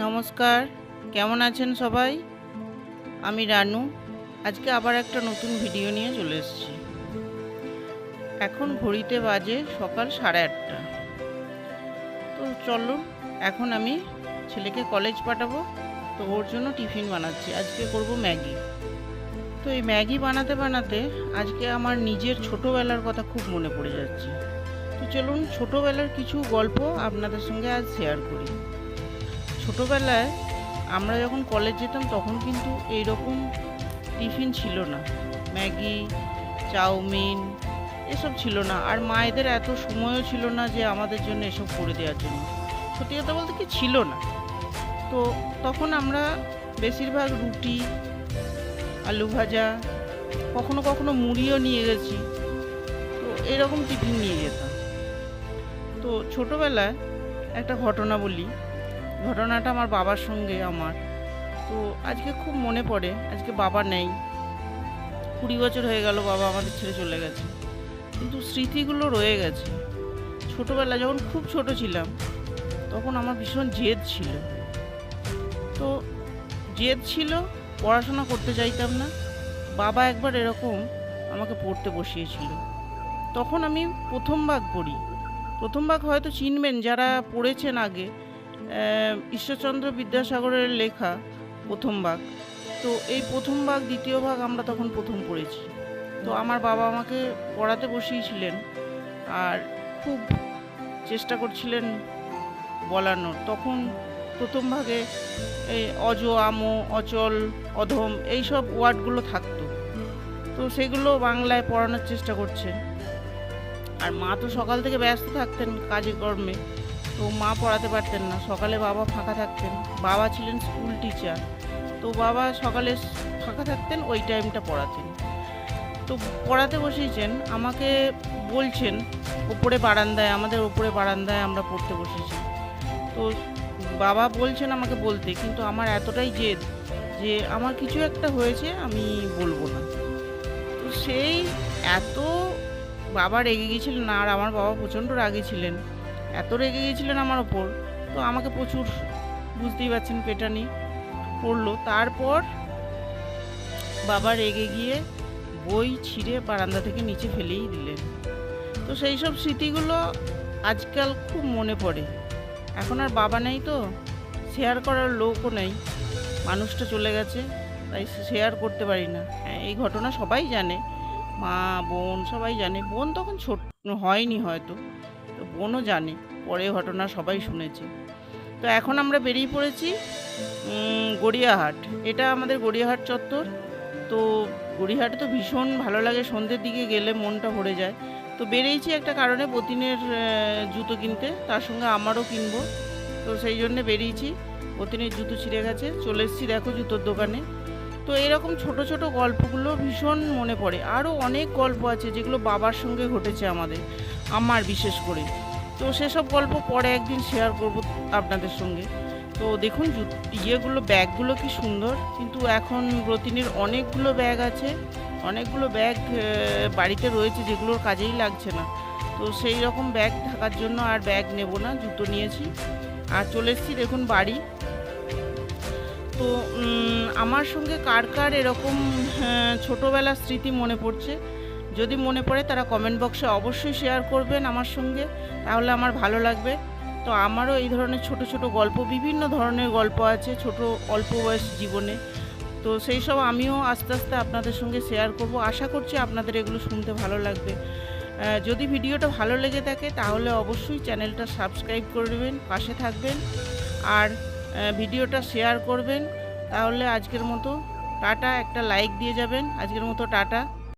নমস্কার, কেমন আছেন সবাই? আমি রানু, আজকে আবার একটা নতুন ভিডিও নিয়ে চলে এসেছি। এখন ঘড়িতে বাজে সকাল সাড়ে আটটা। তো চলুন এখন আমি ছেলেকে কলেজ পাঠাবো, তো ওর জন্য টিফিন বানাচ্ছি। আজকে করব ম্যাগি। তো এই ম্যাগি বানাতে বানাতে আজকে আমার নিজের ছোটোবেলার কথা খুব মনে পড়ে যাচ্ছে। তো চলুন ছোটোবেলার কিছু গল্প আপনাদের সঙ্গে আজ শেয়ার করি। ছোটোবেলায় আমরা যখন কলেজ যেতাম, তখন কিন্তু এই রকম টিফিন ছিল না। ম্যাগি, চাউমিন এসব ছিল না। আর মায়েদের এত সময়ও ছিল না যে আমাদের জন্য এসব করে দেওয়ার জন্য। সত্যি কথা বলতে কি ছিল না। তো তখন আমরা বেশিরভাগ রুটি, আলু ভাজা, কখনো কখনো মুড়িও নিয়ে গেছি। তো এরকম টিফিন নিয়ে যেতাম। তো ছোটোবেলায় একটা ঘটনা বলি। ঘটনাটা আমার বাবার সঙ্গে আমার। তো আজকে খুব মনে পড়ে, আজকে বাবা নেই। কুড়ি বছর হয়ে গেল বাবা আমাদের ছেড়ে চলে গেছে। কিন্তু স্মৃতিগুলো রয়ে গেছে। ছোটোবেলা যখন খুব ছোট ছিলাম, তখন আমার ভীষণ জেদ ছিল। তো জেদ ছিল, পড়াশোনা করতে চাইতাম না। বাবা একবার এরকম আমাকে পড়তে বসিয়েছিল। তখন আমি প্রথম ভাগ পড়ি। প্রথম ভাগ হয়তো চিনবেন, যারা পড়েছেন আগে ঈশ্বরচন্দ্র বিদ্যাসাগরের লেখা প্রথম ভাগ। তো এই প্রথম ভাগ, দ্বিতীয় ভাগ আমরা তখন প্রথম পড়েছি। তো আমার বাবা আমাকে পড়াতে বসিয়েছিলেন আর খুব চেষ্টা করছিলেন বলানোর। তখন প্রথম ভাগে এই অজ, আমো, অচল, অধম এইসব ওয়ার্ডগুলো থাকতো। তো সেগুলো বাংলায় পড়ানোর চেষ্টা করছেন। আর মা তো সকাল থেকে ব্যস্ত থাকতেন কাজে কর্মে। তো মা পড়াতে পারতেন না। সকালে বাবা ফাঁকা থাকতেন। বাবা ছিলেন স্কুল টিচার তো বাবা সকালে ফাঁকা থাকতেন, ওই টাইমটা পড়াতেন। তো পড়াতে বসিয়েছেন আমাকে বলছেন, ওপরে বারান্দায়, আমাদের ওপরে বারান্দায় আমরা পড়তে বসেছি। তো বাবা বলছেন আমাকে বলতে, কিন্তু আমার এতটাই জেদ যে আমার কিছু একটা হয়েছে, আমি বলব না। তো সেই এত বাবা রেগে গিয়েছিলেন আর আমার বাবা প্রচণ্ড রাগে ছিলেন। এত রেগে গিয়েছিলেন আমার ওপর, তো আমাকে প্রচুর বুঝতেই পারছেন পেটানি পড়ল। তারপর বাবা রেগে গিয়ে বই ছিঁড়ে বারান্দা থেকে নিচে ফেলেই দিলেন। তো সেই সব স্মৃতিগুলো আজকাল খুব মনে পড়ে। এখন আর বাবা নেই তো শেয়ার করার লোকও নেই। মানুষটা চলে গেছে, তাই শেয়ার করতে পারি না। হ্যাঁ এই ঘটনা সবাই জানে, মা, বোন সবাই জানে। বোন তখন ছোট, হয়নি হয়তো। বোনও জানে পরে ঘটনা সবাই শুনেছে। তো এখন আমরা বেরিয়ে পড়েছি গড়িয়াহাট। এটা আমাদের গড়িয়াহাট চত্বর। তো গড়িয়াহাটে তো ভীষণ ভালো লাগে, সন্ধ্যের দিকে গেলে মনটা ভরে যায়। তো বেরিয়েছি একটা কারণে বতিনের জুতো কিনতে, তার সঙ্গে আমারও কিনবো। তো সেই জন্য বেরিয়েছি, বতিনের জুতো ছিঁড়ে গেছে। চলে এসেছি দেখো জুতোর দোকানে। তো এরকম ছোট ছোট গল্পগুলো ভীষণ মনে পড়ে। আরও অনেক গল্প আছে যেগুলো বাবার সঙ্গে ঘটেছে আমাদের। আমার বিশেষ করে। তো সেসব গল্প পরে একদিন শেয়ার করব আপনাদের সঙ্গে। তো দেখুন ইয়েগুলো, ব্যাগগুলো কি সুন্দর। কিন্তু এখন রতিনের অনেকগুলো ব্যাগ আছে। অনেকগুলো ব্যাগ বাড়িতে রয়েছে যেগুলোর কাজেই লাগছে না। তো সেই রকম ব্যাগ থাকার জন্য আর ব্যাগ নেব না, জুতো নিয়েছি। আর চলে এসেছি, দেখুন, বাড়ি। তো আমার সঙ্গে কার কার এরকম ছোটোবেলার স্মৃতি মনে পড়ছে? যদি মনে পড়ে তারা কমেন্ট বক্সে অবশ্যই শেয়ার করবেন আমার সঙ্গে, তাহলে আমার ভালো লাগবে। তো আমারও এই ধরনের ছোট ছোট গল্প, বিভিন্ন ধরনের গল্প আছে ছোট অল্প বয়স জীবনে। তো সেই সব আমিও আস্তে আস্তে আপনাদের সঙ্গে শেয়ার করব। আশা করছি আপনাদের এগুলো শুনতে ভালো লাগবে। যদি ভিডিওটা ভালো লেগে থাকে তাহলে অবশ্যই চ্যানেলটা সাবস্ক্রাইব করে দেবেন পাশে থাকবেন। আর ভিডিওটা শেয়ার করবেন। তাহলে আজকের মতো টাটা, একটা লাইক দিয়ে যাবেন। আজকের মতো টাটা।